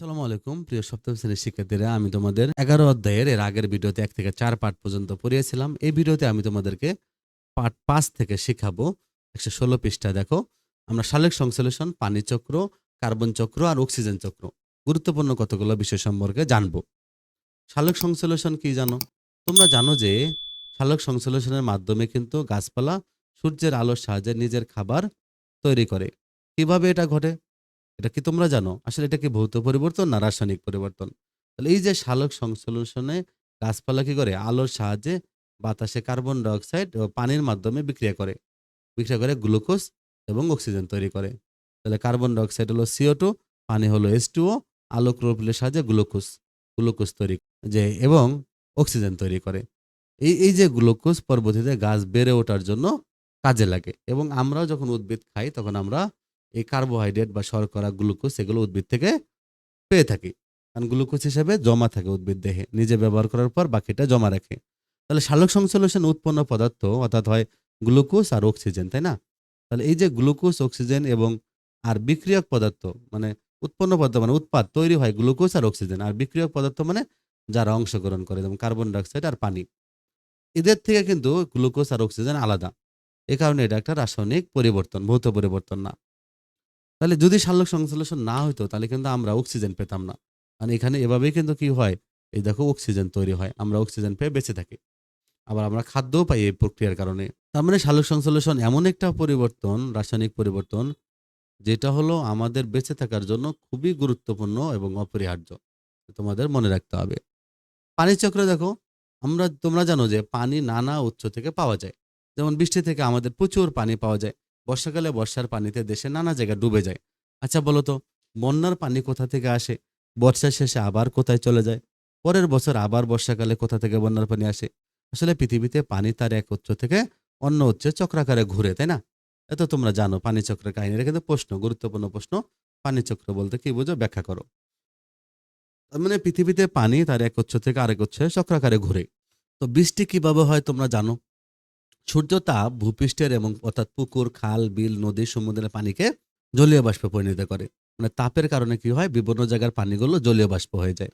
আসসালামু আলাইকুম, প্রিয় সপ্তম শ্রেণির শিক্ষার্থীরা, আমি তোমাদের এগারো অধ্যায়ের এর আগের ভিডিওতে এক থেকে চার পাঠ পর্যন্ত পড়িয়েছিলাম। এই ভিডিওতে আমি তোমাদেরকে পাঠ পাঁচ থেকে শিখাবো একশো ষোলো পৃষ্ঠা। দেখো, আমরা সালেক সংশ্লেষণ, পানি চক্র, কার্বন চক্র আর অক্সিজেন চক্র, গুরুত্বপূর্ণ কতগুলো বিষয় সম্পর্কে জানব। সালোক সংশ্লেষণ কি জানো? তোমরা জানো যে সালোক সংশ্লেষণের মাধ্যমে কিন্তু গাছপালা সূর্যের আলোর সাহায্যে নিজের খাবার তৈরি করে। কীভাবে এটা ঘটে? এটা কি তোমরা জানো? আসলে এটা কি ভৌত পরিবর্তন না রাসায়নিক পরিবর্তন? তাহলে এই যে সালোক সংশ্লেষণে গাছপালা কি করে? আলোর সাহায্যে বাতাসে কার্বন ডাইঅক্সাইড ও পানির মাধ্যমে বিক্রিয়া করে। বিক্রিয়া করে গ্লুকোজ এবং অক্সিজেন তৈরি করে। তাহলে কার্বন ডাইঅক্সাইড হলো সিও টু, পানি হলো এস টুও আলো ক্লোরোফিলের সাহায্যে গ্লুকোজ গ্লুকোজ তৈরি যে এবং অক্সিজেন তৈরি করে। এই এই যে গ্লুকোজ পরবর্তীতে গাছ বেড়ে ওঠার জন্য কাজে লাগে এবং আমরাও যখন উদ্ভিদ খাই তখন আমরা এই কার্বোহাইড্রেট বা শর্করা গ্লুকোজ এগুলো উদ্ভিদ থেকে পেয়ে থাকি। কারণ গ্লুকোজ হিসেবে জমা থাকে উদ্ভিদ দেহে। নিজে ব্যবহার করার পর বাকিটা জমা রাখে। তাহলে সালোক সংশ্লেষণ উৎপন্ন পদার্থ, অর্থাৎ হয় গ্লুকোজ আর অক্সিজেন তাই না? তাহলে এই যে গ্লুকোজ অক্সিজেন এবং আর বিক্রিয়ক পদার্থ মানে উৎপন্ন পদার্থ মানে উৎপাদ তৈরি হয় গ্লুকোজ আর অক্সিজেন আর বিক্রিয়ক পদার্থ মানে যারা অংশগ্রহণ করে, যেমন কার্বন ডাইঅক্সাইড আর পানি। এদের থেকে কিন্তু গ্লুকোজ আর অক্সিজেন আলাদা। এ কারণে এটা একটা রাসায়নিক পরিবর্তন, ভৌত পরিবর্তন না। তাহলে যদি সালোক সংশ্লেষণ না হইতো, তাহলে কিন্তু আমরা অক্সিজেন পেতাম না। মানে এখানে এভাবেই কিন্তু কি হয়, এই দেখো অক্সিজেন তৈরি হয়, আমরা অক্সিজেন পেয়ে বেঁচে থাকি। আবার আমরা খাদ্যও পাই এই প্রক্রিয়ার কারণে। তার মানে সালোক সংশ্লেষণ এমন একটা পরিবর্তন, রাসায়নিক পরিবর্তন, যেটা হলো আমাদের বেঁচে থাকার জন্য খুবই গুরুত্বপূর্ণ এবং অপরিহার্য। তোমাদের মনে রাখতে হবে। পানি চক্র দেখো, আমরা, তোমরা জানো যে পানি নানা উৎস থেকে পাওয়া যায়। যেমন বৃষ্টি থেকে আমাদের প্রচুর পানি পাওয়া যায়। বর্ষাকালে বর্ষার পানিতে দেশে নানা জায়গায় ডুবে যায়। আচ্ছা বলো তো, বন্যার পানি কোথা থেকে আসে? বর্ষার শেষে আবার কোথায় চলে যায়? পরের বছর আবার বর্ষাকালে কোথা থেকে বন্যার পানি আসে? আসলে পৃথিবীতে পানি তার এক উৎস থেকে অন্য উৎসে চক্রাকারে ঘুরে, তাই না? এত তোমরা জানো, পানি চক্রের কাহিনী এটা কিন্তু প্রশ্ন, গুরুত্বপূর্ণ প্রশ্ন। পানি চক্র বলতে কি বুঝো? ব্যাখ্যা করো। মানে পৃথিবীতে পানি তার এক উৎস থেকে আরেক উৎসে চক্রাকারে ঘুরে। তো বৃষ্টি কীভাবে হয় তোমরা জানো? সূর্য তাপ ভূপৃষ্ঠের এবং অর্থাৎ পুকুর, খাল, বিল নদী সমুদ্রের পানিকে জলীয় বাষ্পে পরিণত করে। মানে তাপের কারণে কি হয়? বিভিন্ন জায়গার পানিগুলো জলীয় বাষ্প হয়ে যায়।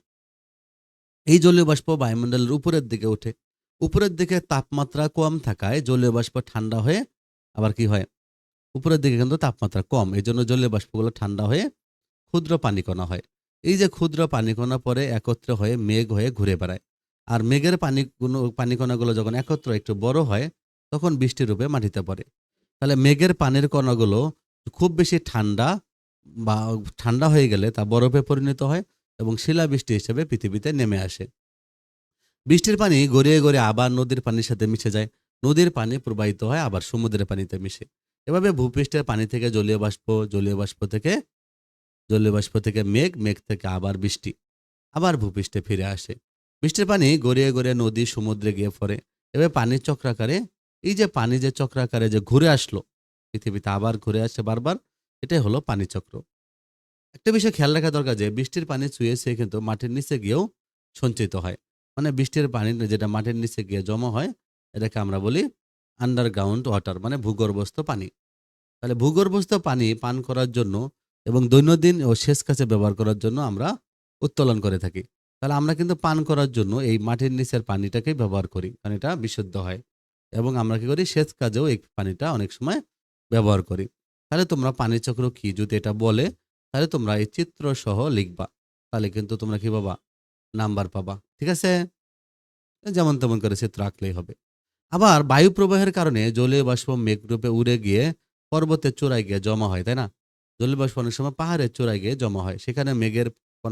এই জলীয় বাষ্প বায়ুমণ্ডলের উপরের দিকে ওঠে। উপরের দিকে তাপমাত্রা কম থাকায় জলীয় বাষ্প ঠান্ডা হয়ে আবার কি হয়? উপরের দিকে কিন্তু তাপমাত্রা কম। এই জন্য জলীয় বাষ্পগুলো ঠান্ডা হয়ে ক্ষুদ্র পানিকণা হয়। এই যে ক্ষুদ্র পানিকণা পরে একত্রে হয়ে মেঘ হয়ে ঘুরে বেড়ায়। আর মেঘের পানিগুলো, পানিকণাগুলো যখন একত্র একটু বড় হয় তখন বৃষ্টি রূপে মাটিতে পড়ে। তাহলে মেঘের পানির কণাগুলো খুব বেশি ঠান্ডা বা ঠান্ডা হয়ে গেলে তা বরফে পরিণত হয় এবং শিলাবৃষ্টি হিসেবে পৃথিবীতে নেমে আসে। বৃষ্টির পানি গড়িয়ে গড়িয়ে আবার নদীর পানির সাথে মিশে যায়। নদীর পানি প্রবাহিত হয়, আবার সমুদ্রের পানিতে মিশে। এভাবে ভূপৃষ্ঠের পানি থেকে জলীয় বাষ্প জলীয় বাষ্প থেকে, জলীয় বাষ্প থেকে মেঘ মেঘ থেকে আবার বৃষ্টি, আবার ভূপৃষ্ঠে ফিরে আসে। বৃষ্টির পানি গড়িয়ে গড়িয়ে নদী, সমুদ্রে গিয়ে পড়ে। এবার পানির চক্রাকারে এই যে পানি যে চক্রাকারে যে ঘুরে আসলো, পৃথিবীতে আবার ঘুরে আসে বারবার, এটাই হলো পানি চক্র। একটা বিষয় খেয়াল রাখা দরকার যে, বৃষ্টির পানি ছুঁয়ে সে কিন্তু মাটির নিচে গিয়েও সঞ্চিত হয়। মানে বৃষ্টির পানি যেটা মাটির নিচে গিয়ে জমা হয়, এটাকে আমরা বলি আন্ডারগ্রাউন্ড ওয়াটার মানে ভূগর্ভস্থ পানি। তাহলে ভূগর্ভস্থ পানি পান করার জন্য এবং দৈনন্দিন ও সেচ কাছে ব্যবহার করার জন্য আমরা উত্তোলন করে থাকি। তাহলে আমরা কিন্তু পান করার জন্য এই মাটির নিচের পানিটাকেই ব্যবহার করি, কারণ এটা বিশুদ্ধ হয়। এবং আমরা কি করি? সেচ কাজেও এই পানিটা অনেক সময় ব্যবহার করি। তাহলে তোমরা পানি চক্র কি? যদি এটা বলে, তাহলে তোমরা এই চিত্র সহ লিখবা। তাহলে কিন্তু তোমরা কি পাবা? নাম্বার পাবা। ঠিক আছে? যেমন তেমন করে চিত্র আঁকলেই হবে। আবার বায়ু প্রবাহের কারণে জলীয় বাষ্প মেঘরূপে উড়ে গিয়ে পর্বতের চূড়ায় গিয়ে জমা হয়, তাই না? জলীয় বাষ্প অনেক সময় পাহাড়ের চূড়ায় গিয়ে জমা হয়। সেখানে মেঘের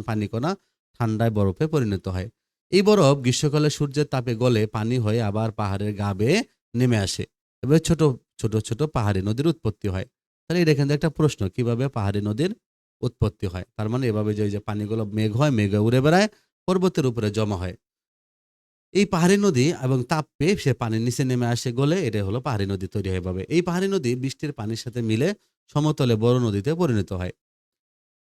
পানি কণা ঠান্ডায় বরফে পরিণত হয়। এই বরফ গ্রীষ্মকালে সূর্যের তাপে গলে পানি হয়ে আবার পাহাড়ের গা বেয়ে নেমে আসে। এবার ছোট ছোট ছোট পাহাড়ি নদীর উৎপত্তি হয়। তাহলে এটা থেকে একটা প্রশ্ন, কীভাবে পাহাড়ি নদীর উৎপত্তি হয়? তার মানে এভাবে যে যে পানিগুলো মেঘ হয়, মেঘে উড়ে বেড়ায়, পর্বতের উপরে জমা হয়। এই পাহাড়ি নদী এবং তাপ পেয়ে সে পানির নিচে নেমে আসে, গলে এটা হলো পাহাড়ি নদী তৈরি হয় এভাবে। এই পাহাড়ি নদী বৃষ্টির পানির সাথে মিলে সমতলে বড় নদীতে পরিণত হয়।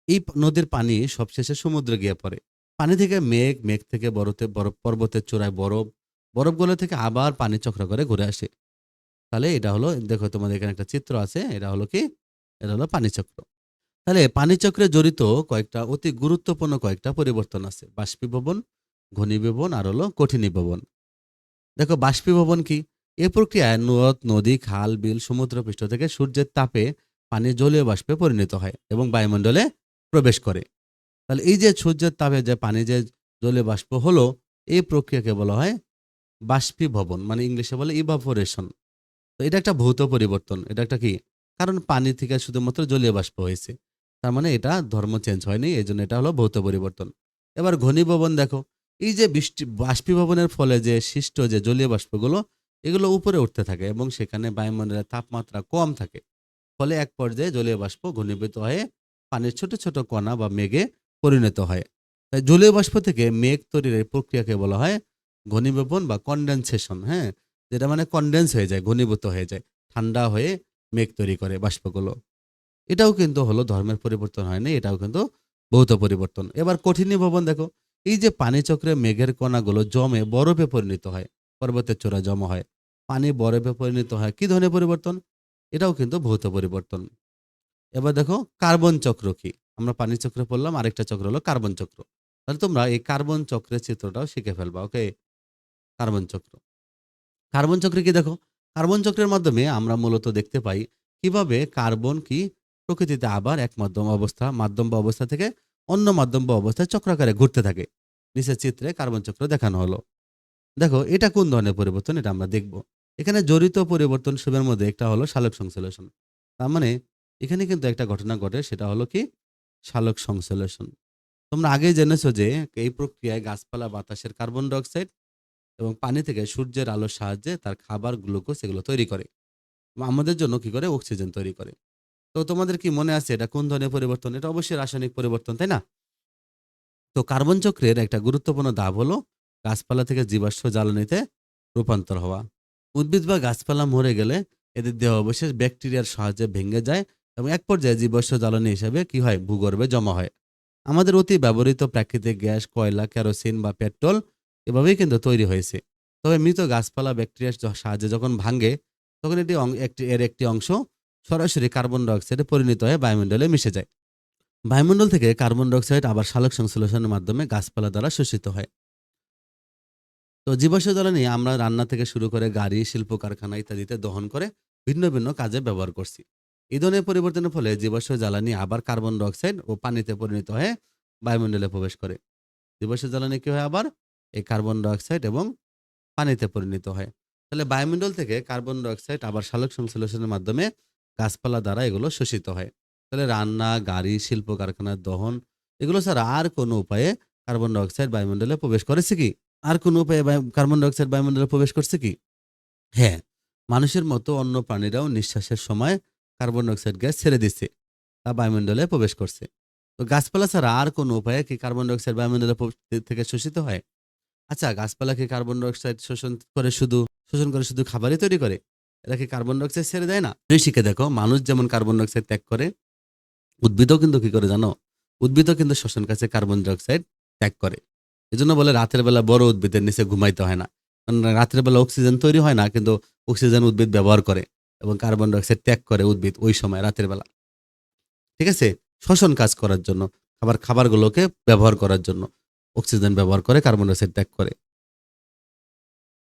এই নদীর পানি সবশেষে সমুদ্রে গিয়ে পড়ে। পানি থেকে মেঘ মেঘ থেকে বরফে, বরফ, পর্বতের চূড়ায় বরফ বরফগুলো থেকে আবার পানি চক্র করে ঘুরে আসে। তাহলে এটা হলো, দেখো তোমাদের এখানে একটা চিত্র আছে, এটা হলো কি? এটা হলো পানিচক্র তাহলে পানিচক্রে জড়িত কয়েকটা অতি গুরুত্বপূর্ণ কয়েকটা পরিবর্তন আছে। বাষ্পীভবন, ঘনীভবন আর হলো কঠিনীভবন। দেখো বাষ্পীভবন কি? এই প্রক্রিয়ায় নদ, নদী, খাল, বিল, সমুদ্রপৃষ্ঠ থেকে সূর্যের তাপে পানি জলীয় বাষ্পে পরিণত হয় এবং বায়ুমণ্ডলে প্রবেশ করে। তাহলে এই যে সূর্যের তাপে যে পানি যে জলীয় বাষ্প হলো, এই প্রক্রিয়াকে বলা হয় বাষ্পীভবন মানে ইংলিশে বলে ইভাপোরেশন তো এটা একটা ভৌত পরিবর্তন, এটা একটা কি? কারণ পানি থেকে শুধুমাত্র জলীয় বাষ্প হয়েছে। তার মানে এটা ধর্ম চেঞ্জ হয়নি, এই জন্য এটা হলো ভৌত পরিবর্তন। এবার ঘনীভবন দেখো, এই যে বৃষ্টি, বাষ্পীভবনের ফলে যে সৃষ্ট যে জলীয় বাষ্পগুলো, এগুলো উপরে উঠতে থাকে এবং সেখানে বায়ুমণ্ডলের তাপমাত্রা কম থাকে। ফলে এক পর্যায়ে জলীয় বাষ্প ঘনীভূত হয়ে পানির ছোট ছোট কণা বা মেঘে পরিণত হয়। তাই জলীয় বাষ্প থেকে মেঘ তৈরির এই প্রক্রিয়াকে বলা হয় ঘনীভবন বা কনডেনসেশন হ্যাঁ? যেটা মানে কনডেন্স হয়ে যায়, ঘনীভূত হয়ে যায়, ঠান্ডা হয়ে মেঘ তৈরি করে বাষ্পগুলো। এটাও কিন্তু হলো ধর্মের পরিবর্তন হয়নি এটাও কিন্তু ভৌত পরিবর্তন। এবার কঠিনীভবন দেখো, এই যে পানি চক্রে মেঘের কণাগুলো জমে বরফে পরিণত হয়, পর্বতের চূড়া জমা হয়। পানি বরফে পরিণত হয়, কি ধরনের পরিবর্তন? এটাও কিন্তু ভৌত পরিবর্তন। এবার দেখো, কার্বন চক্র কি? আমরা পানি চক্রে পড়লাম, আরেকটা চক্র হলো কার্বন চক্র। তাহলে তোমরা এই কার্বন চক্রের চিত্রটাও শিখে ফেলবা ওকে কার্বন চক্র। কার্বন চক্রে কি দেখো? কার্বন চক্রের মাধ্যমে আমরা মূলত দেখতে পাই কীভাবে কার্বন কি প্রকৃতিতে আবার এক মাধ্যম অবস্থা, মাধ্যম বা অবস্থা থেকে অন্য মাধ্যম বা অবস্থায় চক্রাকারে ঘুরতে থাকে। নিচের চিত্রে কার্বন চক্র দেখানো হলো। দেখো, এটা কোন ধরনের পরিবর্তন এটা আমরা দেখব। এখানে জড়িত পরিবর্তন সবের মধ্যে একটা হলো সালোক সংশ্লেষণ। তার মানে এখানে কিন্তু একটা ঘটনা ঘটে, সেটা হলো কি? সালোক সংশ্লেষণ। তোমরা আগেই জেনেছো যে এই প্রক্রিয়ায় গাছপালা, বাতাসের কার্বন ডাইঅক্সাইড এবং পানি থেকে সূর্যের আলোর সাহায্যে তার খাবার, গ্লুকোজ এগুলো তৈরি করে। আমাদের জন্য কি করে? অক্সিজেন তৈরি করে। তো তোমাদের কি মনে আছে এটা কোন ধরনের পরিবর্তন? এটা অবশ্যই রাসায়নিক পরিবর্তন, তাই না? তো কার্বন চক্রের একটা গুরুত্বপূর্ণ ধাপ হলো গাছপালা থেকে জীবাশ্ম জ্বালানিতে রূপান্তর হওয়া। উদ্ভিদ বা গাছপালা মরে গেলে এদের দেহ অবশেষ ব্যাকটেরিয়ার সাহায্যে ভেঙে যায় এবং এক পর্যায়ে জীবাশ্ম জ্বালানি হিসেবে কি হয়? ভূগর্ভে জমা হয়। আমাদের অতি ব্যবহৃত প্রাকৃতিক গ্যাস, কয়লা, কেরোসিন বা পেট্রোল এভাবেই কিন্তু তৈরি হয়েছে। তবে মৃত গাছপালা, ব্যাকটেরিয়ার সাহায্যে যখন ভাঙে, তখন এটি একটি, এর একটি অংশ সরাসরি কার্বন ডাইঅক্সাইডে পরিণত হয়ে বায়ুমণ্ডলে মিশে যায়। বায়ুমণ্ডল থেকে কার্বন ডাইঅক্সাইড আবার সালোক সংশ্লেষণের মাধ্যমে গাছপালা দ্বারা শোষিত হয়। তো জীবাশ্ম জ্বালানি আমরা রান্না থেকে শুরু করে গাড়ি শিল্প কারখানা ইত্যাদিতে দহন করে ভিন্ন ভিন্ন কাজে ব্যবহার করছি। এই ধরনের পরিবর্তনের ফলে জীবাশ্ম জ্বালানি আবার কার্বন ডাইঅক্সাইড ও পানিতে পরিণত হয়ে বায়ুমণ্ডলে প্রবেশ করে। জীবাশ্ম জ্বালানি কি হয় আবার? এই কার্বন ডাইঅক্সাইড এবং পানিতে পরিণত হয়। তাহলে বায়ুমণ্ডল থেকে কার্বন ডাইঅক্সাইড আবার সালোক সংশ্লেষণের মাধ্যমে গাছপালা দ্বারা এগুলো শোষিত হয়। তাহলে রান্না, গাড়ি, শিল্প কারখানার দহন এগুলো ছাড়া আর কোনো উপায়ে কার্বন ডাইঅক্সাইড বায়ুমণ্ডলে প্রবেশ করেছে কি? আর কোনো উপায়ে কার্বন ডাইঅক্সাইড বায়ুমণ্ডলে প্রবেশ করছে কি? হ্যাঁ মানুষের মতো অন্য প্রাণীরাও নিঃশ্বাসের সময় কার্বন ডাইঅক্সাইড গ্যাস ছেড়ে দিচ্ছে তা বায়ুমণ্ডলে প্রবেশ করছে। তো গাছপালা ছাড়া আর কোনো উপায়ে কি কার্বন ডাইঅক্সাইড বায়ুমণ্ডলে থেকে শোষিত হয়? আচ্ছা গাছপালা কি কার্বন ডাইঅক্সাইড শোষণ করে শুধু, শোষণ করে শুধু খাবারই তৈরি করে? এরা কি কার্বন ডাইঅক্সাইড ছেড়ে দেয় না? শিখে দেখো, মানুষ যেমন কার্বন ডাইঅক্সাইড ত্যাগ করে, উদ্ভিদও কিন্তু কি করে জানো? উদ্ভিদও কিন্তু শ্বসন কাছে কার্বন ডাইঅক্সাইড ত্যাগ করে। এজন্য বলে রাতের বেলা বড় উদ্ভিদের নিচে ঘুমাইতে হয় না। কারণ রাতের বেলা অক্সিজেন তৈরি হয় না, কিন্তু অক্সিজেন উদ্ভিদ ব্যবহার করে। এবং কার্বন ডাইঅক্সাইড ত্যাগ করে উদ্ভিদ ওই সময় রাতের বেলা। ঠিক আছে? শ্বসন কাজ করার জন্য, খাবার, খাবারগুলোকে ব্যবহার করার জন্য, অক্সিজেন ব্যবহার করে কার্বন ডাইঅক্সাইড ত্যাগ করে।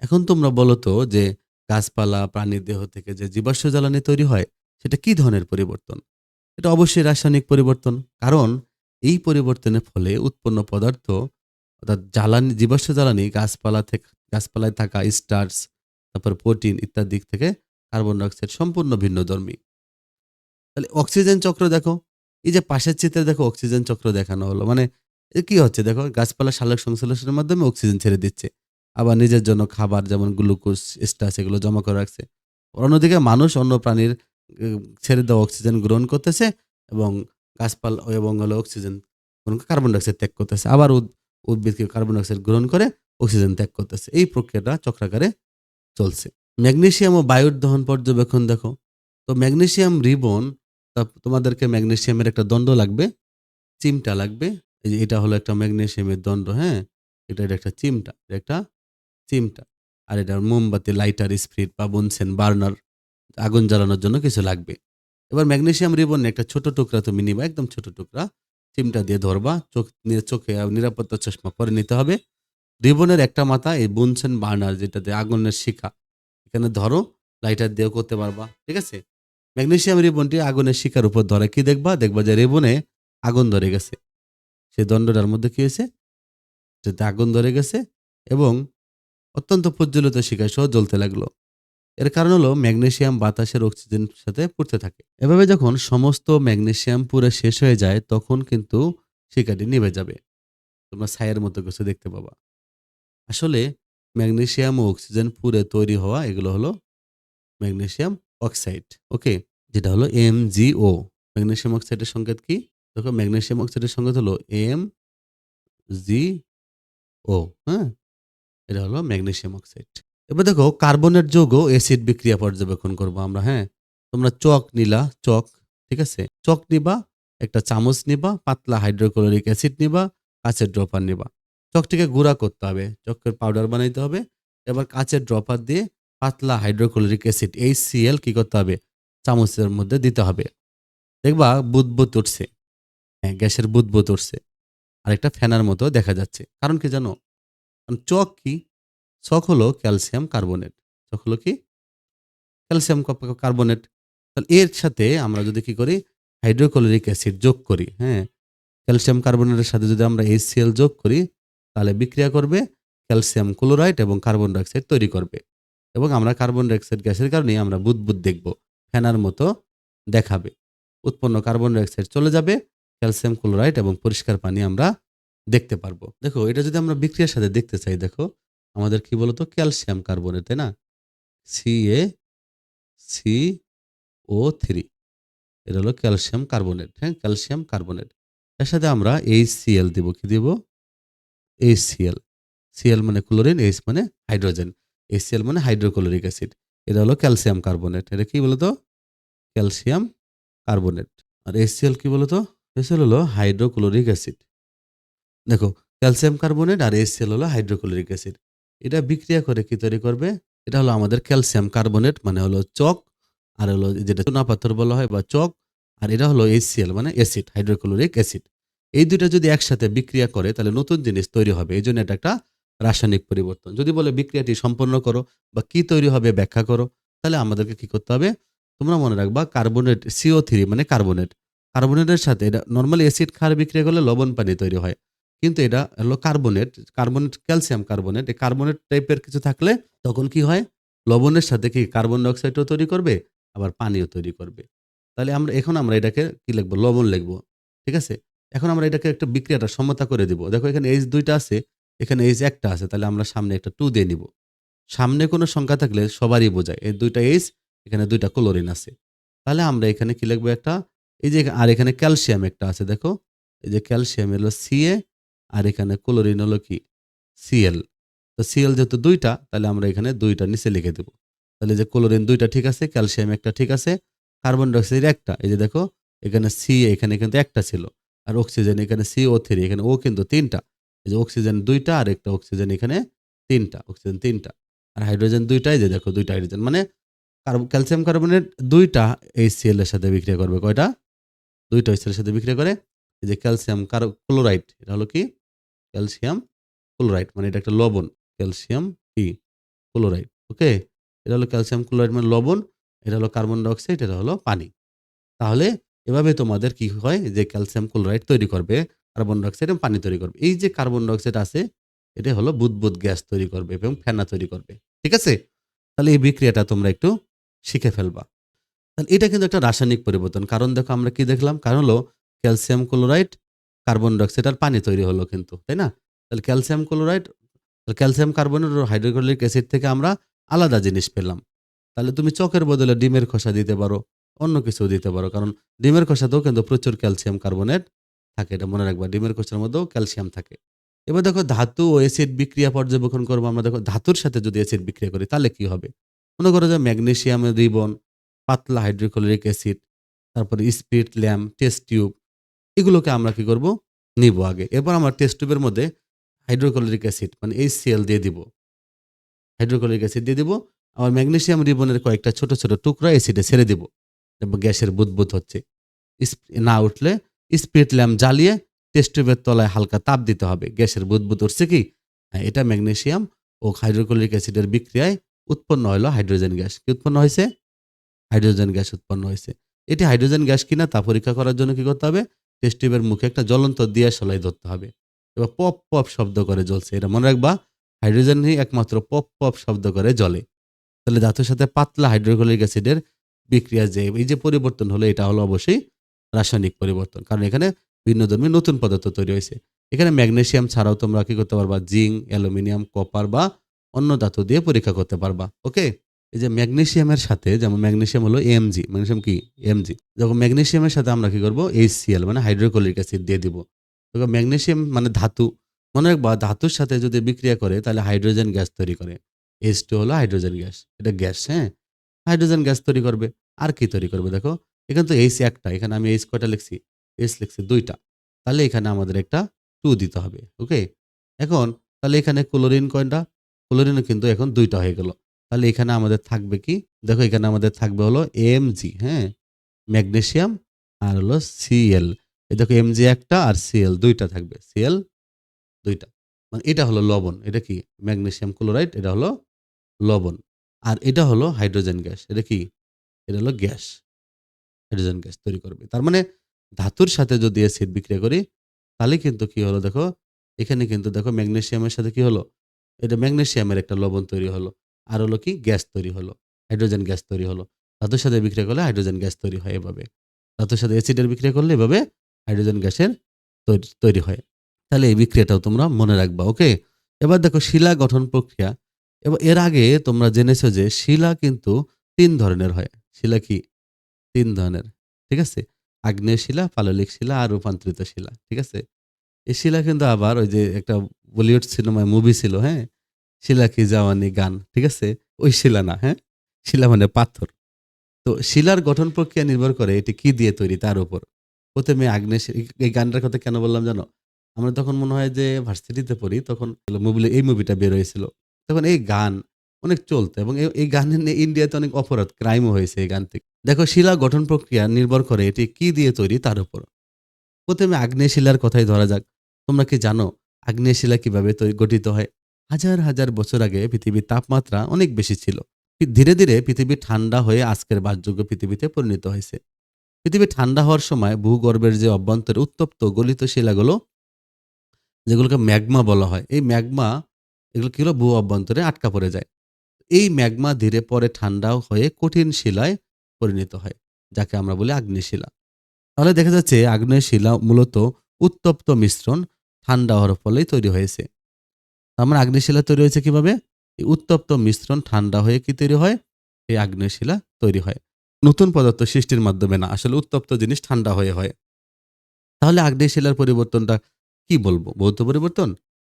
এখন তোমরা বলো তো যে গাছপালা, প্রাণীর দেহ থেকে যে জীবাশ্ম জ্বালানি তৈরি হয়, সেটা কি ধরনের পরিবর্তন? এটা অবশ্যই রাসায়নিক পরিবর্তন, কারণ এই পরিবর্তনের ফলে উৎপন্ন পদার্থ, অর্থাৎ জ্বালানি, জীবাশ্ম জ্বালানি গাছপালা থেকে, গাছপালায় থাকা স্টার্চ, তারপর প্রোটিন ইত্যাদি থেকে কার্বন ডাইঅক্সাইড সম্পূর্ণ ভিন্ন ধর্মী। তাহলে অক্সিজেন চক্র দেখো, এই যে পাশের চিত্রে দেখো অক্সিজেন চক্র দেখানো হলো। মানে কি হচ্ছে? দেখো গাছপালা সালোক সংশ্লেষণের মাধ্যমে অক্সিজেন ছেড়ে দিচ্ছে। আবার নিজের জন্য খাবার যেমন গ্লুকোজ, স্টার্চ এগুলো জমা করে রাখছে। অন্যদিকে মানুষ অন্য প্রাণীর ছেড়ে দেওয়া অক্সিজেন গ্রহণ করতেছে এবং গাছপালা এবং হলো অক্সিজেন কার্বন ডাইঅক্সাইড ত্যাগ করতেছে। আবার উদ্ভিদকে কার্বন ডাইঅক্সাইড গ্রহণ করে অক্সিজেন ত্যাগ করতেছে। এই প্রক্রিয়াটা চক্রাকারে চলছে। ম্যাগনেসিয়াম ও বায়ুর দহন পর্যবেক্ষণ দেখো। তো ম্যাগনেশিয়াম রিবন তোমাদেরকে ম্যাগনেশিয়ামের একটা দণ্ড লাগবে, চিমটা লাগবে। এটা হলো একটা ম্যাগনেশিয়ামের দণ্ড হ্যাঁ? এটা একটা চিমটা একটা চিমটা। আর এটা মোমবাতি, লাইটার, স্প্রিট বা বনসেন, বার্নার, আগুন জ্বালানোর জন্য কিছু লাগবে। এবার ম্যাগনেশিয়াম রিবন একটা ছোট টুকরা তুমি নিবা, একদম ছোট টুকরা। চিমটা দিয়ে ধরবা, চোখ চোখে নিরাপত্তা চশমা পরে নিতে হবে। রিবনের একটা মাথা, এই বুনসেন, বার্নার যেটাতে আগুনের শিখা এখানে ধরো লাইটার দিয়েও করতে পারবা, ঠিক আছে? ম্যাগনেশিয়াম রিবনটি আগুনের শিকার উপর ধরে, কি দেখবা? দেখবা যে রিবনে আগুন ধরে গেছে। সেই দণ্ডটার মধ্যে কি হয়েছে? সেটাতে আগুন ধরে গেছে এবং অত্যন্ত প্রজ্বলিত শিকার সহ জ্বলতে লাগল। এর কারণ হলো ম্যাগনেশিয়াম বাতাসের অক্সিজেন সাথে পুড়তে থাকে। এভাবে যখন সমস্ত ম্যাগনেশিয়াম পুরো শেষ হয়ে যায়, তখন কিন্তু শিকাটি নিভে যাবে। তোমরা ছায়ের মতো কিছু দেখতে পাবা। আসলে ম্যাগনেসিয়াম ও অক্সিজেন পুরে তৈরি হওয়া, এগুলো হলো ম্যাগনেশিয়াম অক্সাইড, ওকে? যেটা হলো এম জি ও। ম্যাগনেসিয়াম অক্সাইডের সংকেত কি? দেখো, ম্যাগনেশিয়াম অক্সাইডের সংকেত হলো এম জি ও হ্যাঁ? এটা হলো ম্যাগনেশিয়াম অক্সাইড। এবার দেখো, কার্বনের যৌগ অ্যাসিড বিক্রিয়া পর্যবেক্ষণ করব আমরা হ্যাঁ? তোমরা চক নিলা, চক, ঠিক আছে? চক নিবা, একটা চামচ নিবা, পাতলা হাইড্রোক্লোরিক অ্যাসিড নিবা, কাঁচের ড্রপার নিবা। চকটিকে গুঁড়া করতে হবে। চকের পাউডার বানাইতে হবে। এবার কাঁচের ড্রপার দিয়ে পাতলা হাইড্রোক্লোরিক অ্যাসিড এই সিএল কী করতে হবে? চামচের মধ্যে দিতে হবে। দেখবা বুদবুদ উঠছে। হ্যাঁ গ্যাসের বুদবুদ উঠছে। আর একটা ফ্যানার মতো দেখা যাচ্ছে। কারণ কি জানো? কারণ চক কি? চক হলো ক্যালসিয়াম কার্বনেট চক হলো কি? ক্যালসিয়াম কার্বনেট তাহলে এর সাথে আমরা যদি কি করি? হাইড্রোক্লোরিক অ্যাসিড যোগ করি। হ্যাঁ ক্যালসিয়াম কার্বনেটের সাথে যদি আমরা HCl যোগ করি তাহলে বিক্রিয়া করবে ক্যালসিয়াম ক্লোরাইড এবং কার্বন ডাইঅক্সাইড তৈরি করবে। এবং আমরা কার্বন ডাইঅক্সাইড গ্যাসের কারণে আমরা বুদবুদ দেখব ফ্যানার মতো দেখাবে। উৎপন্ন কার্বন ডাইঅক্সাইড চলে যাবে, ক্যালসিয়াম ক্লোরাইড এবং পরিষ্কার পানি আমরা দেখতে পারব। দেখো, এটা যদি আমরা বিক্রিয়ার সাথে দেখতে চাই, দেখো, আমাদের কি বলতো? ক্যালসিয়াম কার্বনেট তাই না? C A C O three এটা হলো ক্যালসিয়াম কার্বনেট হ্যাঁ ক্যালসিয়াম কার্বনেট। এর সাথে আমরা এইচ সিএল দিব, কি দিব? এইচ সিএল সিএল মানে ক্লোরিন এইচ মানে হাইড্রোজেন এইচ সিএল মানে হাইড্রোক্লোরিক অ্যাসিড এটা হলো ক্যালসিয়াম কার্বনেট এটা কি বলতো? ক্যালসিয়াম কার্বনেট আর এইচসিএল কি বলতো? এইচসিএল হলো হাইড্রোক্লোরিক অ্যাসিড দেখো ক্যালসিয়াম কার্বনেট আর এইচসিএল হলো হাইড্রোক্লোরিক অ্যাসিড এটা বিক্রিয়া করে কি তৈরি করবে? এটা হলো আমাদের ক্যালসিয়াম কার্বনেট মানে হলো চক, আর হলো যেটা চুনা পাথর বলা হয় বা চক, আর এটা হলো এইচসিএল মানে অ্যাসিড হাইড্রোক্লোরিক অ্যাসিড এই দুইটা যদি একসাথে বিক্রিয়া করে, তাহলে নতুন জিনিস তৈরি হবে। এই জন্য এটা একটা রাসায়নিক পরিবর্তন। যদি বলে বিক্রিয়াটি সম্পন্ন করো বা কি তৈরি হবে ব্যাখ্যা করো, তাহলে আমাদেরকে কি করতে হবে? তোমরা মনে রাখবা কার্বনেট সিও থ্রি মানে কার্বনেট। কার্বনেটের সাথে এটা নর্মালি অ্যাসিড ক্ষার বিক্রিয়া করলে লবণ পানি তৈরি হয়। কিন্তু এটা হলো কার্বনেট কার্বনেট, ক্যালসিয়াম কার্বনেট। এই কার্বনেট টাইপের কিছু থাকলে তখন কি হয়? লবণের সাথে কি কার্বন ডাইঅক্সাইডও তৈরি করবে? আবার পানিও তৈরি করবে। তাহলে আমরা, এখন আমরা এটাকে কি লিখব? লবণ লিখব। ঠিক আছে? এখন আমরা এটাকে একটা বিক্রিয়াটা সমতা করে দিব। দেখো এখানে এইচ দুইটা আছে, এখানে এইচ একটা আছে, তাহলে আমরা সামনে একটা টু দিয়ে নিব। সামনে কোনো সংখ্যা থাকলে সবারই বোঝায়, এই দুইটা এইচ এখানে দুইটা ক্লোরিন আছে। তাহলে আমরা এখানে কি লিখব একটা, এই যে আর এখানে ক্যালসিয়াম একটা আছে, দেখো। এই যে ক্যালসিয়াম হলো সিএ আর এখানে ক্লোরিন হলো কি? সিএল তো সিএল যেহেতু দুইটা, তাহলে আমরা এখানে দুইটা নিচে লিখে দেবো। তাহলে যে ক্লোরিন দুইটা ঠিক আছে ক্যালসিয়াম একটা ঠিক আছে কার্বন ডাইঅক্সাইড একটা। এই যে দেখো, এখানে সি এখানে কিন্তু একটা ছিল। আর অক্সিজেন এখানে সি ও থ্রি এখানে ও কিন্তু তিনটা। এই যে অক্সিজেন দুইটা আর একটা অক্সিজেন এখানে তিনটা অক্সিজেন তিনটা। আর হাইড্রোজেন দুইটাই যে দেখো, দুইটা হাইড্রোজেন মানে ক্যালসিয়াম কার্বনেট দুইটা এই সিএল এর সাথে বিক্রিয়া করবে। কয়টা? দুইটা এইচসিএল এর সাথে বিক্রিয়া করে। এই যে ক্যালসিয়াম কার ক্লোরাইড এটা হলো কি? ক্যালসিয়াম ক্লোরাইড মানে এটা একটা লবণ। ক্যালসিয়াম কি? ক্লোরাইড ওকে এটা হলো ক্যালসিয়াম ক্লোরাইড মানে লবণ, এটা হলো কার্বন ডাইঅক্সাইড এটা হলো পানি। তাহলে এভাবে তোমাদের কি হয় যে ক্যালসিয়াম ক্লোরাইড তৈরি করবে কার্বন ডাইঅক্সাইড এবং পানি তৈরি করবে। এই যে কার্বন ডাইঅক্সাইড আছে, এটা হলো বুদবুদ গ্যাস তৈরি করবে এবং ফেনা তৈরি করবে। ঠিক আছে? তাহলে এই বিক্রিয়াটা তোমরা একটু শিখে ফেলবা। তাহলে এটা কিন্তু একটা রাসায়নিক পরিবর্তন। কারণ দেখো আমরা কি দেখলাম? কারণ হলো ক্যালসিয়াম ক্লোরাইড কার্বন ডাইঅক্সাইড আর পানি তৈরি হলো কিন্তু, তাই না? তাহলে ক্যালসিয়াম ক্লোরাইড ক্যালসিয়াম কার্বনের হাইড্রোক্লোরিক অ্যাসিড থেকে আমরা আলাদা জিনিস পেলাম। তাহলে তুমি চকের বদলে ডিমের খোসা দিতে পারো। অন্য কিছু দিতে পারো। কারণ ডিমের খোসাতেও কিন্তু প্রচুর ক্যালসিয়াম কার্বনেট থাকে, এটা মনে রাখবা। ডিমের খোসার মধ্যেও ক্যালসিয়াম থাকে। এবার দেখো, ধাতু ও অ্যাসিড বিক্রিয়া পর্যবেক্ষণ করব আমরা। দেখো, ধাতুর সাথে যদি অ্যাসিড বিক্রিয়া করি, তাহলে কি হবে? মনে করো যে ম্যাগনেশিয়াম রিবন, পাতলা হাইড্রোক্লোরিক অ্যাসিড, তারপরে স্পিরিট ল্যাম্প, টেস্ট টিউব, এগুলোকে আমরা কি করব? নিব আগে। এরপর আমরা টেস্ট টিউবের মধ্যে হাইড্রোক্লোরিক অ্যাসিড মানে এই সিএল দিয়ে দিব। হাইড্রোক্লোরিক অ্যাসিড দিয়ে দিব। আবার ম্যাগনেশিয়াম রিবনের কয়েকটা ছোট ছোট টুকরা অ্যাসিডে ছেড়ে দিব। গ্যাসের বুদবুদ হচ্ছে। না উঠলে স্পিড ল্যাম্প জ্বালিয়ে টেস্ট টিউবের তলায় হালকা তাপ দিতে হবে। গ্যাসের বুদবুদ উঠছে কি? হ্যাঁ এটা ম্যাগনেসিয়াম ও হাইড্রোক্লোরিক অ্যাসিডের বিক্রিয়ায় উৎপন্ন হলো হাইড্রোজেন গ্যাস। কি উৎপন্ন হয়েছে হাইড্রোজেন গ্যাস উৎপন্ন হয়েছে এটি হাইড্রোজেন গ্যাস কিনা তা পরীক্ষা করার জন্য কি করতে হবে? টেস্ট টিউবের মুখে একটা জ্বলন্ত দিয়া সলাই ধরতে হবে। এবার পপ পপ শব্দ করে জ্বলছে। এটা মনে রাখবা, হাইড্রোজেনই একমাত্র পপ পপ শব্দ করে জ্বলে। তাহলে ধাতুর সাথে পাতলা হাইড্রোক্লোরিক অ্যাসিডের বিক্রিয়া যে, এই যে পরিবর্তন হলো, এটা হলো অবশ্যই রাসায়নিক পরিবর্তন। কারণ এখানে ভিন্ন ধর্মী নতুন পদার্থ তৈরি হয়েছে। এখানে ম্যাগনেশিয়াম ছাড়াও তোমরা কি করতে পারবা? জিঙ্ক, অ্যালুমিনিয়াম, কপার বা অন্য ধাতু দিয়ে পরীক্ষা করতে পারবা। ওকে? এই যে ম্যাগনেশিয়ামের সাথে, যেমন ম্যাগনেশিয়াম হলো এমজি ম্যাগনেসিয়াম কি? এমজি যখন ম্যাগনেশিয়ামের সাথে আমরা কি করব? এইচসিএল মানে হাইড্রোক্লোরিক অ্যাসিড দিয়ে দিব। তখন ম্যাগনেসিয়াম মানে ধাতু। মনে রাখবা, ধাতুর সাথে যদি বিক্রিয়া করে, তাহলে হাইড্রোজেন গ্যাস তৈরি করে। এইচ টু হলো হাইড্রোজেন গ্যাস। এটা গ্যাস হ্যাঁ? হাইড্রোজেন গ্যাস তৈরি করবে। আর কি তৈরি করবে দেখো? এখানে তো এইচ একটা, এখানে আমি এইচ কয়টা লিখছি? এইচ লিখছি দুইটা। তাহলে এখানে আমাদের একটা টু দিতে হবে ওকে এখন তাহলে এখানে ক্লোরিন কয়টা? ক্লোরিনও কিন্তু এখন দুইটা হয়ে গেল। তাহলে এখানে আমাদের থাকবে কি? দেখো এখানে আমাদের থাকবে হলো এম জি হ্যাঁ? ম্যাগনেশিয়াম আর হলো সিএল এই দেখো এম জি একটা আর সিএল দুইটা থাকবে। সিএল দুইটা। মানে এটা হলো লবণ। এটা কি? ম্যাগনেশিয়াম ক্লোরাইড, এটা হলো লবণ। আর এটা হলো হাইড্রোজেন গ্যাস। এটা কি? এটা হলো গ্যাস। হাইড্রোজেন গ্যাস তৈরি করবে। তার মানে ধাতুর সাথে যদি অ্যাসিড বিক্রিয়া করি, তাহলে কিন্তু কি হলো দেখো? এখানে কিন্তু দেখো ম্যাগনেসিয়ামের সাথে কি হলো? এটা ম্যাগনেসিয়ামের একটা লবণ তৈরি হলো। আর হলো কি? গ্যাস তৈরি হলো। হাইড্রোজেন গ্যাস তৈরি হলো। ধাতুর সাথে বিক্রিয়া করলে হাইড্রোজেন গ্যাস তৈরি হয় এভাবে। ধাতুর সাথে অ্যাসিডের বিক্রিয়া করলে এভাবে হাইড্রোজেন গ্যাসের তৈরি হয়। তাহলে এই বিক্রিয়াটাও তোমরা মনে রাখবা ওকে এবার দেখো শিলা গঠন প্রক্রিয়া। এবার এর আগে তোমরা জেনেছো যে শিলা কিন্তু তিন ধরনের হয়। শিলা কি? তিন ধরনের। ঠিক আছে? আগ্নেয় শিলা, পাললিক শিলা আর রূপান্তরিত শিলা। ঠিক আছে? এই শিলা কিন্তু আবার ওই যে একটা বলিউড সিনেমায় মুভি ছিল হ্যাঁ? শিলা কি জাওয়ানি গান, ঠিক আছে? ওই শিলা না হ্যাঁ? শিলা মানে পাথর। তো শিলার গঠন প্রক্রিয়া নির্ভর করে এটি কি দিয়ে তৈরি তার উপর। প্রথমে আগ্নেয় এই গানটার কথা কেন বললাম জানো? আমরা তখন মনে হয় যে ভার্সিটিতে পড়ি, তখন মুভি এই মুভিটা বের হয়েছিল। তখন এই গান অনেক চলতো এবং এই- নিয়ে ইন্ডিয়াতে অনেক অপরাধ ক্রাইমও হয়েছে এই গান থেকে। দেখো, শিলা গঠন প্রক্রিয়া নির্ভর করে এটি কি দিয়ে তৈরি তার উপর। প্রথমে আগ্নেয় শিলার কথাই ধরা যাক। তোমরা কি জানো আগ্নেয় শিলা কীভাবে তৈরি গঠিত হয়? হাজার হাজার বছর আগে পৃথিবীর তাপমাত্রা অনেক বেশি ছিল। ধীরে ধীরে পৃথিবী ঠান্ডা হয়ে আজকের বাসযোগ্য পৃথিবীতে পরিণত হয়েছে। পৃথিবী ঠান্ডা হওয়ার সময় ভূগর্ভের যে অভ্যন্তরে উত্তপ্ত গলিত শিলাগুলো, যেগুলোকে ম্যাগমা বলা হয়, এই ম্যাগমা এগুলো কি হলো? ভূ অভ্যন্তরে আটকা পড়ে যায়। এই ম্যাগমা ধীরে পরে ঠান্ডা হয়ে কঠিন শিলায় পরিণত হয়, যাকে আমরা বলি আগ্নেয় শিলা তাহলে দেখা যাচ্ছে আগ্নেয় শিলা মূলত উত্তপ্ত মিশ্রণ ঠান্ডা হওয়ার ফলেই তৈরি হয়েছে। তার মানে আগ্নেয় শিলা তৈরি হয়েছে কীভাবে? এই উত্তপ্ত মিশ্রণ ঠান্ডা হয়ে কি তৈরি হয়? এই আগ্নেয় শিলা তৈরি হয়। নতুন পদার্থ সৃষ্টির মাধ্যমে না, আসলে উত্তপ্ত জিনিস ঠান্ডা হয়ে হয়। তাহলে আগ্নেয় শিলার পরিবর্তনটা কি বলব? ভৌত পরিবর্তন?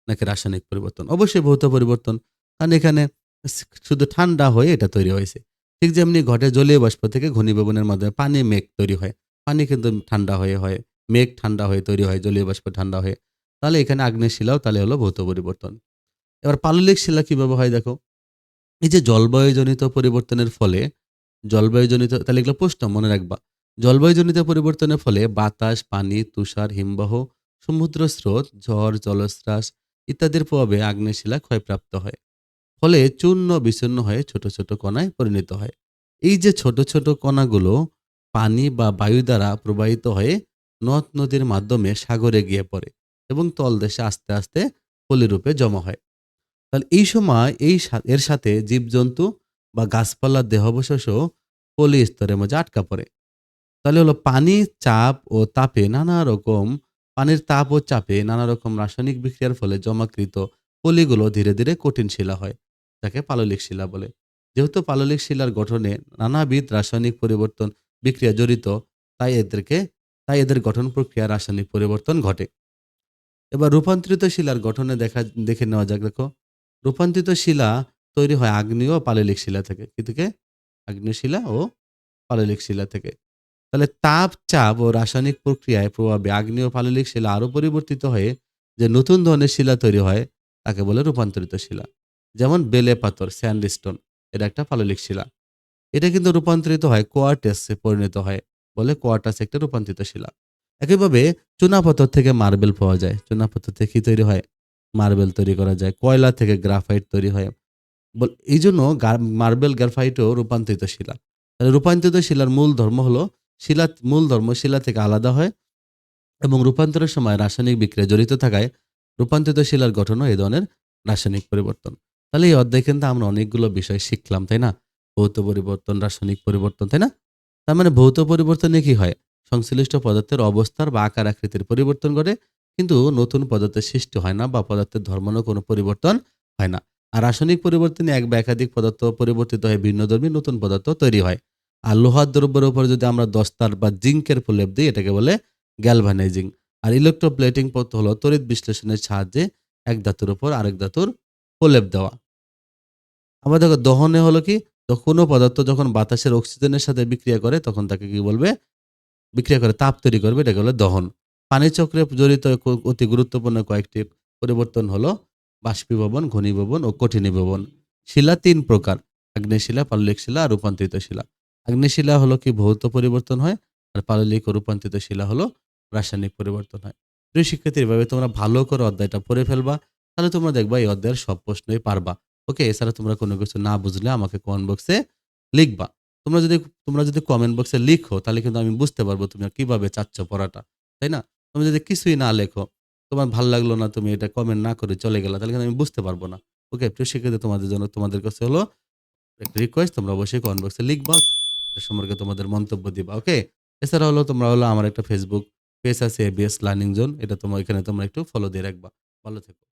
নাকি রাসায়নিক পরিবর্তন? অবশ্যই ভৌত পরিবর্তন। কারণ এখানে শুধু ঠান্ডা হয়ে এটা তৈরি হয়েছে। ঠিক যেমনি ঘটে জলীয় বাষ্প থেকে ঘনীভবনের মাধ্যমে পানি মেঘ তৈরি হয়। পানি কিন্তু ঠান্ডা হয়ে হয়। মেঘ ঠান্ডা হয়ে তৈরি হয়, জলীয় বাষ্প ঠান্ডা হয়ে। তাহলে এখানে আগ্নেয় শিলাও তাহলে হলো ভৌত পরিবর্তন। এবার পাললিক শিলা কীভাবে হয় দেখো? এই যে জলবায়ুজনিত পরিবর্তনের ফলে, জলবায়ুজনিত, তাহলে এগুলো প্রশ্ন, মনে রাখবা। জলবায়ুজনিত পরিবর্তনের ফলে বাতাস, পানি, তুষার, হিমবাহ সমুদ্র স্রোত ঝড়, জলস্রাস ইত্যাদির প্রভাবে আগ্নেয় শিলা ক্ষয়প্রাপ্ত হয়। ফলে চূর্ণ বিচূর্ণ হয়ে ছোট ছোট কণায় পরিণত হয়। এই যে ছোট ছোট কণাগুলো পানি বা বায়ু দ্বারা প্রবাহিত হয়ে নদ নদীর মাধ্যমে সাগরে গিয়ে পড়ে এবং তলদেশে আস্তে আস্তে পলিরূপে জমা হয়। তাহলে এই সময় এই এর সাথে জীবজন্তু বা গাছপালার দেহাবশেষও পলি স্তরের মধ্যে আটকা পড়ে। তাহলে হলো পানির চাপ ও তাপে নানা রকম পানির তাপ ও চাপে নানা রকম রাসায়নিক বিক্রিয়ার ফলে জমাকৃত পলিগুলো ধীরে ধীরে কঠিন শিলা হয়, যাকে পাললিক শিলা বলে। যেহেতু পাললিক শিলার গঠনে নানাবিধ রাসায়নিক পরিবর্তন বিক্রিয়া জড়িত, তাই এদেরকে, তাই এদের গঠন প্রক্রিয়া রাসায়নিক পরিবর্তন ঘটে। এবার রূপান্তরিত শিলার গঠনে দেখা, দেখে নেওয়া যাক, দেখো। রূপান্তরিত শিলা তৈরি হয় আগ্নেয় ও পাললিক শিলা থেকে, কি থেকে? আগ্নেয় শিলা ও পাললিক শিলা থেকে। তাহলে তাপ, চাপ ও রাসায়নিক প্রক্রিয়ায় প্রভাবে আগ্নেয় পাললিক শিলা আরও পরিবর্তিত হয়ে যে নতুন ধরনের শিলা তৈরি হয়, তাকে বলে রূপান্তরিত শিলা। যেমন বেলে পাথর, স্যান্ডস্টোন, এটা একটা পাললিক শিলা। এটা কিন্তু রূপান্তরিত হয় কোয়ার্টেসে পরিণত হয় বলে কোয়ার্টাস একটা রূপান্তরিত শিলা। একইভাবে চুনাপাথর থেকে মার্বেল পাওয়া যায়। চুনাপাথর থেকে কি তৈরি হয়? মার্বেল তৈরি করা যায়। কয়লা থেকে গ্রাফাইট তৈরি হয়। এই জন্য মার্বেল গ্রাফাইটও রূপান্তরিত শিলা। তাহলে রূপান্তরিত শিলার মূল ধর্ম হলো শিলা মূল ধর্ম শিলা থেকে আলাদা হয় এবং রূপান্তরের সময় রাসায়নিক বিক্রিয়া জড়িত থাকায় রূপান্তরিত শিলার গঠনও এই ধরনের রাসায়নিক পরিবর্তন। তাহলে এই অধ্যায় কিন্তু আমরা অনেকগুলো বিষয় শিখলাম, তাই না? ভৌত পরিবর্তন, রাসায়নিক পরিবর্তন, তাই না? তার মানে ভৌত পরিবর্তনে কি হয়? সংশ্লিষ্ট পদার্থের অবস্থার বা আকার আকৃতির পরিবর্তন ঘটে, কিন্তু নতুন পদার্থের সৃষ্টি হয় না বা পদার্থের ধর্মনও কোনো পরিবর্তন হয় না। আর রাসায়নিক পরিবর্তনে এক বা একাধিক পদার্থ পরিবর্তিত হয়ে ভিন্নধর্মী নতুন পদার্থ তৈরি হয়। আর লোহার দ্রব্যের উপর যদি আমরা দস্তার বা জিঙ্কের প্রলেপ দিই, এটাকে বলে গ্যালভানাইজিং আর ইলেকট্রোপ্লেটিং পথ হলো তড়িৎ বিশ্লেষণের সাহায্যে এক ধাতুর উপর আরেক ধাতুর প্রলেপ দেওয়া। আবার দেখো দহনে হলো কি কোনো পদার্থ যখন বাতাসের অক্সিজেনের সাথে বিক্রিয়া করে, তখন তাকে কি বলবে? বিক্রিয়া করে, তাপ তৈরি করবে, এটাকে বলে দহন। পানি চক্রে জড়িত অতি গুরুত্বপূর্ণ কয়েকটি পরিবর্তন হলো বাষ্পীভবন, ঘনীভবন ও কঠিনীভবন। শিলা তিন প্রকার আগ্নেয় শিলা পাললিক শিলা, আর রূপান্তরিত শিলা। আগ্নেয়শিলা হলো কি ভৌত পরিবর্তন হয়, আর পাললিক রূপান্তরিত শিলা হলো রাসায়নিক পরিবর্তন হয়। প্রিয় শিক্ষার্থী, এভাবে তোমরা ভালো করে অধ্যায়টা পড়ে ফেলবা, তাহলে তোমরা দেখবা এই অধ্যায়ের সব প্রশ্নই পারবা। ওকে, এছাড়া তোমরা কোনো কিছু না বুঝলে আমাকে কমেন্ট বক্সে লিখবা। তোমরা যদি তোমরা যদি কমেন্ট বক্সে লিখো, তাহলে কিন্তু আমি বুঝতে পারব তুমি কীভাবে চাচ্ছ পড়াটা, তাই না? তুমি যদি কিছুই না লেখো, তোমার ভালো লাগল না তুমি এটা কমেন্ট না করে চলে গেলা, তাহলে কিন্তু আমি বুঝতে পারব না। ওকে, প্রিয় শিক্ষার্থী, তোমাদের জন্য, তোমাদের কাছে হলো একটা রিকোয়েস্ট তোমরা অবশ্যই কমেন্ট বক্সে লিখবা। সম্পর্কে তোমাদের মন্তব্য দিবা, ওকে? এছাড়া হলো, তোমরা হলো আমার একটা ফেসবুক পেজ আছে A B S learning zone এটা তোমার এখানে তোমরা একটু ফলো দিয়ে রাখবা। ভালো থেকো।